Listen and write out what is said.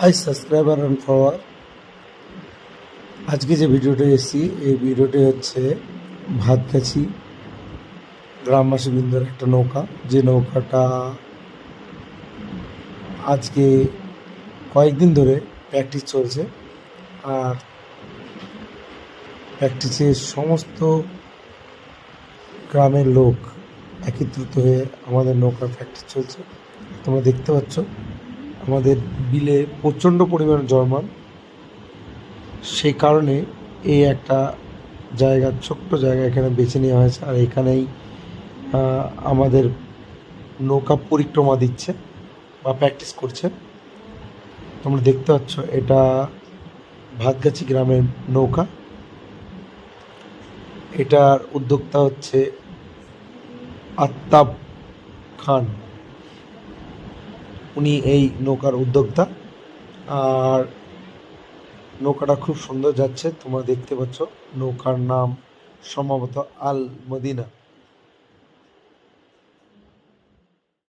High subscriber and follower আজকে যে ভিডিওটা এসেছি, এই ভিডিওটি হচ্ছে ভাতগাছি গ্রামবাসী বৃন্দের একটা নৌকা। যে নৌকাটা আজকে কয়েকদিন ধরে প্র্যাকটিস চলছে। আর প্র্যাকটিসে সমস্ত গ্রামের লোক একত্রিত হয়ে আমাদের নৌকার প্র্যাকটিস চলছে। তোমরা দেখতে পাচ্ছ। আমাদের বিলে প্রচণ্ড পরিমাণে জলমান সেই কারণে এই একটা জায়গা, ছোট্ট জায়গা এখানে বেছে নেওয়া হয়েছে। আর এখানেই আমাদের নৌকা পরিক্রমা দিচ্ছে বা প্র্যাকটিস করছে। তোমরা দেখতে পাচ্ছ, এটা ভাতগাছি গ্রামের নৌকা। এটার উদ্যোক্তা হচ্ছে আত্তাব খান। উনি এই নৌকার উদ্যোক্তা। আর নৌকাটা খুব সুন্দর যাচ্ছে, তোমরা দেখতে পাচ্ছ। নৌকার নাম সম্ভবত আল মদিনা